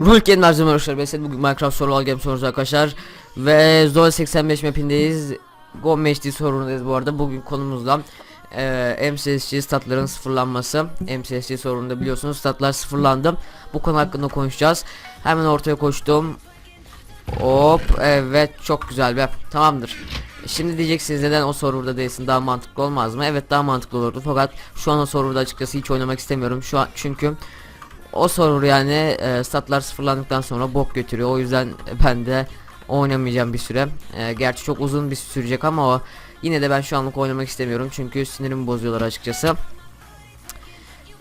Rulken malzeme arkadaşlar. Ben bugün Minecraft Survival Game soruyoruz arkadaşlar. Ve Zoe 85 mapindeyiz. Go HD sorunundayız bu arada. Bugün konumuzla e, MCSG statların sıfırlanması. MCSG sorununda biliyorsunuz statlar sıfırlandı. Bu konu hakkında konuşacağız. Hemen ortaya koştum. Hop evet çok güzel be. Tamamdır. Şimdi diyeceksiniz neden o serverda değilsin daha mantıklı olmaz mı? Evet daha mantıklı olurdu fakat şu an o serverda açıkçası hiç oynamak istemiyorum. Şu an çünkü o server yani e, statlar sıfırlandıktan sonra bok götürüyor. O yüzden ben de oynamayacağım bir süre. E, gerçi çok uzun bir sürecek ama o yine de ben şu anlık oynamak istemiyorum çünkü sinirimi bozuyorlar açıkçası.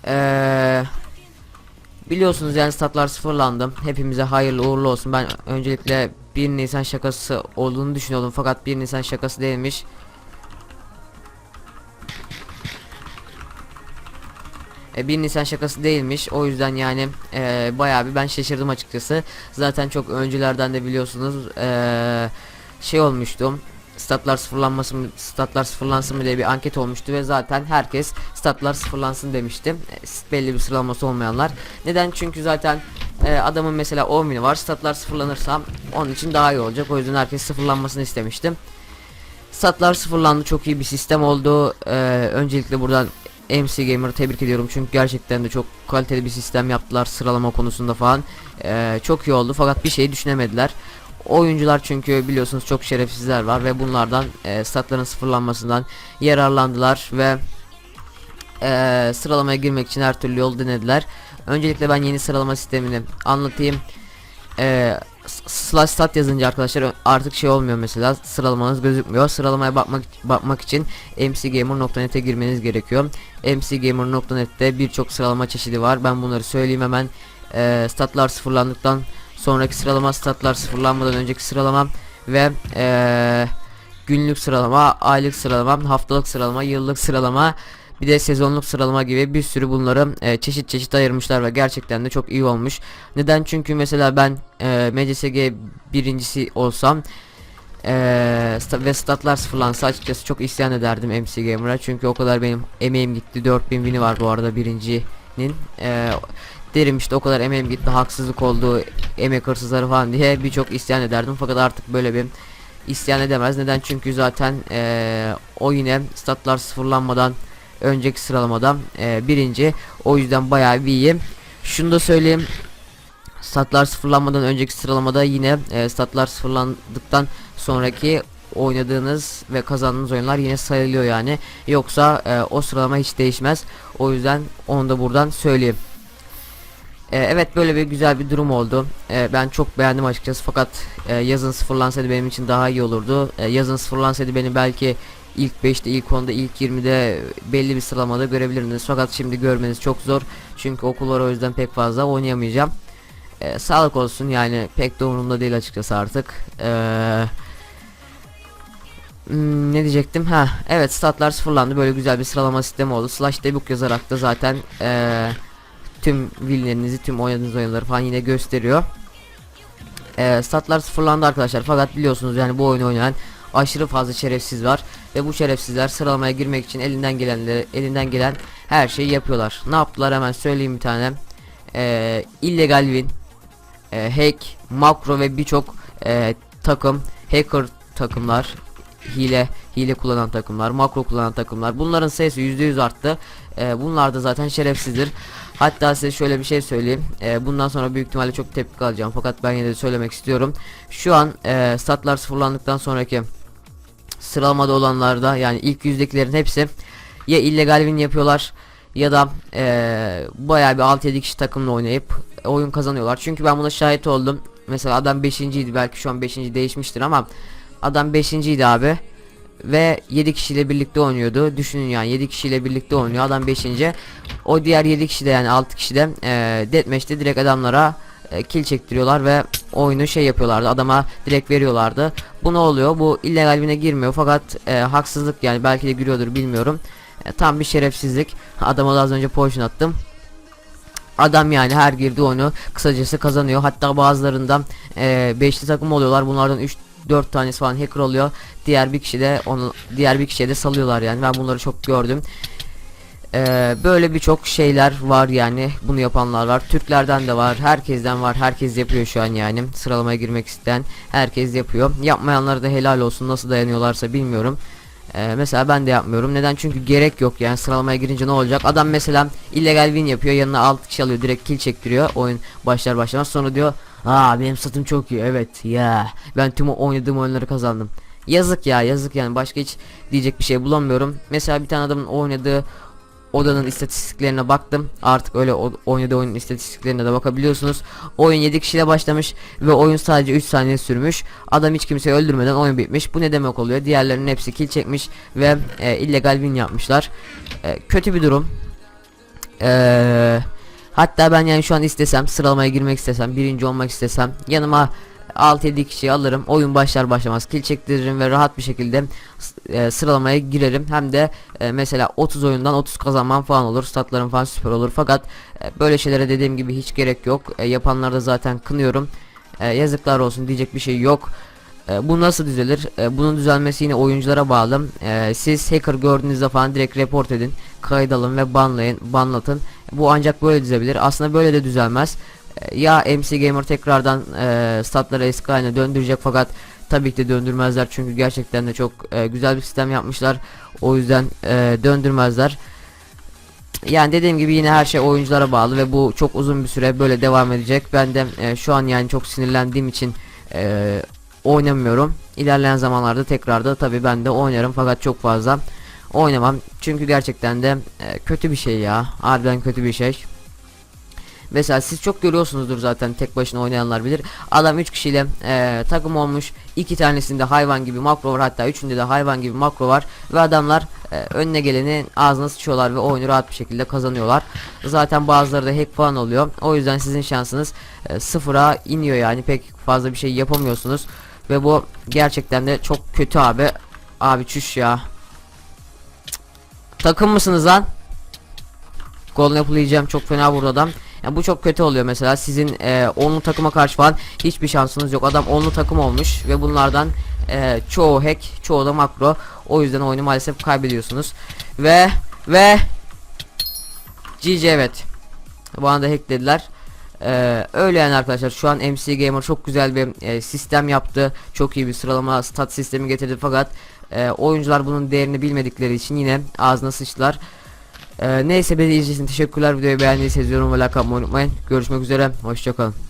Eee Biliyorsunuz yani statlar sıfırlandı. Hepimize hayırlı uğurlu olsun. Ben öncelikle 1 Nisan şakası olduğunu düşünüyordum fakat 1 Nisan şakası değilmiş. E, 1 Nisan şakası değilmiş. O yüzden yani e, bayağı bir ben şaşırdım açıkçası. Zaten çok öncelerden de biliyorsunuz e, şey olmuştu. Statlar sıfırlanması mı, statlar sıfırlansın mı diye bir anket olmuştu ve zaten herkes statlar sıfırlansın demişti. E, belli bir sıralaması olmayanlar. Neden? Çünkü zaten e, adamın mesela 10 bini var. Statlar sıfırlanırsa onun için daha iyi olacak. O yüzden herkes sıfırlanmasını istemiştim. Statlar sıfırlandı. Çok iyi bir sistem oldu. E, öncelikle buradan MC Gamer'ı tebrik ediyorum çünkü gerçekten de çok kaliteli bir sistem yaptılar sıralama konusunda falan. E, çok iyi oldu fakat bir şey düşünemediler. Oyuncular çünkü biliyorsunuz çok şerefsizler var ve bunlardan e, statların sıfırlanmasından yararlandılar ve e, sıralamaya girmek için her türlü yol denediler. Öncelikle ben yeni sıralama sistemini anlatayım. E, slash stat yazınca arkadaşlar artık şey olmuyor mesela sıralamanız gözükmüyor. Sıralamaya bakmak bakmak için mcgamer.net'e girmeniz gerekiyor. mcgamer.net'te birçok sıralama çeşidi var. Ben bunları söyleyeyim hemen. E, statlar sıfırlandıktan sonraki sıralama statlar sıfırlanmadan önceki sıralama ve ee, günlük sıralama, aylık sıralama, haftalık sıralama, yıllık sıralama bir de sezonluk sıralama gibi bir sürü bunları e, çeşit çeşit ayırmışlar ve gerçekten de çok iyi olmuş. Neden? Çünkü mesela ben e, MCSG birincisi olsam ee, ve statlar sıfırlansa açıkçası çok isyan ederdim MC Gamer'a. Çünkü o kadar benim emeğim gitti. 4000 bini var bu arada birincinin. Ee, derim işte o kadar emeğim gitti haksızlık oldu emek hırsızları falan diye birçok isyan ederdim. Fakat artık böyle bir isyan edemez. Neden? Çünkü zaten ee, o yine statlar sıfırlanmadan önceki sıralamada ee, birinci. O yüzden bayağı bir iyiyim şunu da söyleyeyim. Statlar sıfırlanmadan önceki sıralamada yine e, statlar sıfırlandıktan sonraki oynadığınız ve kazandığınız oyunlar yine sayılıyor yani. Yoksa e, o sıralama hiç değişmez. O yüzden onu da buradan söyleyeyim. E, evet böyle bir güzel bir durum oldu. E, ben çok beğendim açıkçası. Fakat e, yazın sıfırlansaydı benim için daha iyi olurdu. E, yazın sıfırlansaydı beni belki ilk 5'te ilk 10'da ilk 20'de belli bir sıralamada görebilirdiniz fakat şimdi görmeniz çok zor çünkü okul var o yüzden pek fazla oynayamayacağım e, sağlık olsun yani pek de umurumda değil açıkçası artık eee Hmm, ne diyecektim? Ha, evet statlar sıfırlandı. Böyle güzel bir sıralama sistemi oldu. Slash debug yazarak da zaten ee, tüm winlerinizi, tüm oynadığınız oyunları falan yine gösteriyor. Ee, statlar sıfırlandı arkadaşlar. Fakat biliyorsunuz yani bu oyunu oynayan aşırı fazla şerefsiz var ve bu şerefsizler sıralamaya girmek için elinden gelenleri, elinden gelen her şeyi yapıyorlar. Ne yaptılar hemen söyleyeyim bir tane. Ee, illegal win, e, hack, makro ve birçok e, takım, hacker takımlar hile hile kullanan takımlar, makro kullanan takımlar. Bunların sayısı %100 arttı. Ee, bunlar da zaten şerefsizdir. Hatta size şöyle bir şey söyleyeyim. Ee, bundan sonra büyük ihtimalle çok tepki alacağım fakat ben yine de söylemek istiyorum. Şu an e, statlar sıfırlandıktan sonraki sıralamada olanlarda yani ilk yüzdekilerin hepsi ya illegal win yapıyorlar ya da e, bayağı bir 6-7 kişi takımla oynayıp oyun kazanıyorlar. Çünkü ben buna şahit oldum. Mesela adam 5. idi belki şu an 5. değişmiştir ama Adam 5. idi abi. Ve 7 kişiyle birlikte oynuyordu. Düşünün yani 7 kişiyle birlikte oynuyor. Adam 5. O diğer 7 kişi de yani 6 kişi de e, deathmatch'te direkt adamlara e, kill çektiriyorlar ve oyunu şey yapıyorlardı. Adama direkt veriyorlardı. Bu ne oluyor? Bu illegal birine girmiyor fakat e, haksızlık yani belki de giriyordur bilmiyorum. E, tam bir şerefsizlik. Adama da az önce potion attım. Adam yani her girdiği oyunu kısacası kazanıyor. Hatta bazılarından 5'li e, takım oluyorlar. Bunlardan 3 4 tanesi falan hacker oluyor. Diğer bir kişi de onu diğer bir kişiye de salıyorlar yani. Ben bunları çok gördüm. Ee, böyle birçok şeyler var yani. Bunu yapanlar var. Türklerden de var. Herkesten var. Herkes yapıyor şu an yani. Sıralamaya girmek isteyen herkes yapıyor. Yapmayanlara da helal olsun. Nasıl dayanıyorlarsa bilmiyorum. Ee, mesela ben de yapmıyorum. Neden? Çünkü gerek yok yani. Sıralamaya girince ne olacak? Adam mesela illegal win yapıyor. Yanına 6 kişi alıyor. Direkt kill çektiriyor. Oyun başlar başlamaz. Sonra diyor aa benim statım çok iyi. Evet ya. Ben tüm oynadığım oyunları kazandım. Yazık ya yazık yani. Başka hiç diyecek bir şey bulamıyorum. Mesela bir tane adamın oynadığı odanın istatistiklerine baktım. Artık öyle o- oynadığı oyunun istatistiklerine de bakabiliyorsunuz. Oyun 7 kişiyle başlamış ve oyun sadece 3 saniye sürmüş. Adam hiç kimseyi öldürmeden oyun bitmiş. Bu ne demek oluyor? Diğerlerinin hepsi kill çekmiş ve e, illegal win yapmışlar. E, kötü bir durum. Eee Hatta ben yani şu an istesem sıralamaya girmek istesem birinci olmak istesem yanıma 6-7 kişi alırım oyun başlar başlamaz kill çektiririm ve rahat bir şekilde e, sıralamaya girerim hem de e, mesela 30 oyundan 30 kazanmam falan olur statlarım falan süper olur fakat e, böyle şeylere dediğim gibi hiç gerek yok e, yapanları da zaten kınıyorum E, yazıklar olsun diyecek bir şey yok e, bu nasıl düzelir? E, bunun düzelmesi yine oyunculara bağlı. E, siz hacker gördüğünüzde falan direkt report edin, kayıt alın ve banlayın, banlatın. Bu ancak böyle düzebilir. Aslında böyle de düzelmez. E, ya MC Gamer tekrardan e, statları eski haline döndürecek fakat tabii ki de döndürmezler çünkü gerçekten de çok e, güzel bir sistem yapmışlar. O yüzden e, döndürmezler. Yani dediğim gibi yine her şey oyunculara bağlı ve bu çok uzun bir süre böyle devam edecek. Ben de e, şu an yani çok sinirlendiğim için e, oynamıyorum. İlerleyen zamanlarda tekrar da tabii ben de oynarım fakat çok fazla oynamam. Çünkü gerçekten de e, kötü bir şey ya. Harbiden kötü bir şey. Mesela siz çok görüyorsunuzdur zaten tek başına oynayanlar bilir. Adam 3 kişiyle e, takım olmuş. iki tanesinde hayvan gibi makro var hatta üçünde de hayvan gibi makro var. Ve adamlar e, önüne geleni ağzına sıçıyorlar ve oyunu rahat bir şekilde kazanıyorlar. Zaten bazıları da hack falan oluyor. O yüzden sizin şansınız e, sıfıra iniyor yani pek fazla bir şey yapamıyorsunuz. Ve bu gerçekten de çok kötü abi. Abi çüş ya. Takım mısınız lan? Golden Apple yiyeceğim çok fena vurdu adam. Yani bu çok kötü oluyor mesela sizin e, onlu takıma karşı falan hiçbir şansınız yok. Adam onlu takım olmuş ve bunlardan e, çoğu hack, çoğu da makro. O yüzden oyunu maalesef kaybediyorsunuz. Ve ve GG evet. Bana da hack dediler. Ee, öyle yani arkadaşlar şu an MC Gamer çok güzel bir e, sistem yaptı. Çok iyi bir sıralama stat sistemi getirdi fakat e, oyuncular bunun değerini bilmedikleri için yine ağzına sıçtılar. Ee, neyse beni izlediğiniz teşekkürler. Videoyu beğendiyseniz yorum ve like atmayı unutmayın. Görüşmek üzere. Hoşçakalın.